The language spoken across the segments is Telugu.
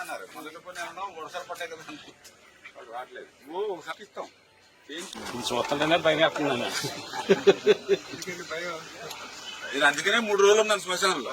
అని అన్నారు. మొదటి పని ఏమన్నా వరుసలు పట్టాయి కదా. వాళ్ళు రావట్లేదు. ఓ ఒకసారి ఇస్తాం. వస్తుంటేనే భయం వేస్తుందండి నేను అందుకనే మూడు రోజులు ఉన్నాను శ్మశానంలో.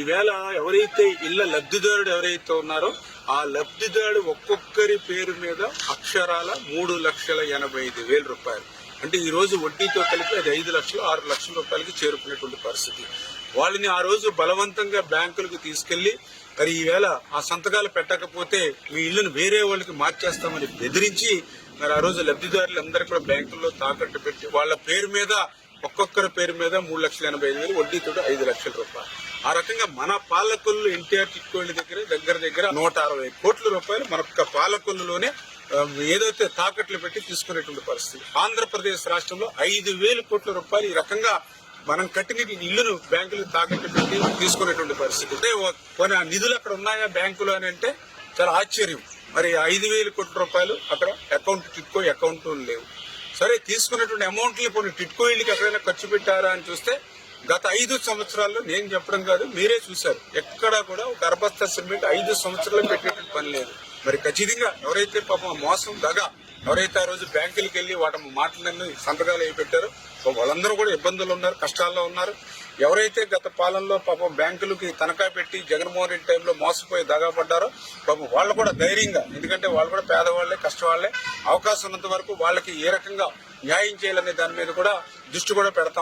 ఈవేళ ఎవరైతే ఇళ్ళ లబ్ధిదారుడు ఎవరైతే ఉన్నారో ఆ లబ్ధిదారుడు ఒక్కొక్కరి పేరు మీద అక్షరాల మూడు లక్షల ఎనభై ఐదు వేల రూపాయలు. అంటే ఈ రోజు వడ్డీతో కలిపి అది ఐదు లక్షలు ఆరు లక్షల రూపాయలకి చేరుకునేటువంటి పరిస్థితి. వాళ్ళని ఆ రోజు బలవంతంగా బ్యాంకులకు తీసుకెళ్ళి మరి ఈవేళ ఆ సంతకాలు పెట్టకపోతే మీ ఇల్లును వేరే వాళ్ళకి మార్చేస్తామని బెదిరించి మరి ఆ రోజు లబ్ధిదారులందరూ కూడా బ్యాంకుల్లో తాకట్టు పెట్టి వాళ్ళ పేరు మీద ఒక్కొక్కరి పేరు మీద మూడు లక్షల ఎనభై ఐదు వేలు వడ్డీతో ఐదు లక్షల రూపాయలు. ఆ రకంగా మన పాలకొల్లు ఎన్టీఆర్ చిట్కోళ్ళ దగ్గర దగ్గర దగ్గర నూట అరవై కోట్ల రూపాయలు మన పాలకొల్లులోనే ఏదైతే తాకట్లు పెట్టి తీసుకునేటువంటి పరిస్థితి. ఆంధ్రప్రదేశ్ రాష్ట్రంలో ఐదు వేల కోట్ల రూపాయలు ఈ రకంగా మనం కట్టిన ఇల్లును బ్యాంకులు తాకట్టు పెట్టి తీసుకునేటువంటి పరిస్థితి. అంటే కొన్ని నిధులు అక్కడ ఉన్నాయా బ్యాంకులు అని అంటే చాలా ఆశ్చర్యం. మరి ఐదు వేల కోట్ల రూపాయలు అక్కడ అకౌంట్ టిట్కో అకౌంట్ లేవు. సరే తీసుకున్నటువంటి అమౌంట్ కొన్ని టిట్కో ఇళ్ళకి ఎక్కడైనా ఖర్చు పెట్టారా అని చూస్తే గత ఐదు సంవత్సరాల్లో నేను చెప్పడం కాదు మీరే చూశారు. ఎక్కడా కూడా ఒక సిమెంట్ ఐదు సంవత్సరాలు పెట్టేటువంటి పని లేదు. మరి ఖచ్చితంగా ఎవరైతే పాపం మోసం దగా ఎవరైతే ఆ రోజు బ్యాంకులకు వెళ్ళి వాటి మాటలన్నీ సంతకాలు అయి సో వాళ్ళందరూ కూడా ఇబ్బందులు ఉన్నారు కష్టాల్లో ఉన్నారు. ఎవరైతే గత పాలనలో పాపం బ్యాంకులకి తనఖా పెట్టి జగన్మోహన్ రెడ్డి టైంలో మోసపోయి దగాపడ్డారో పాపం వాళ్ళు కూడా ధైర్యంగా ఎందుకంటే వాళ్ళు కూడా పేదవాళ్ళే కష్టవాళ్ళే అవకాశం ఉన్నంత వరకు వాళ్ళకి ఏ రకంగా న్యాయం చేయాలనే దాని మీద కూడా దృష్టి కూడా పెడతాం.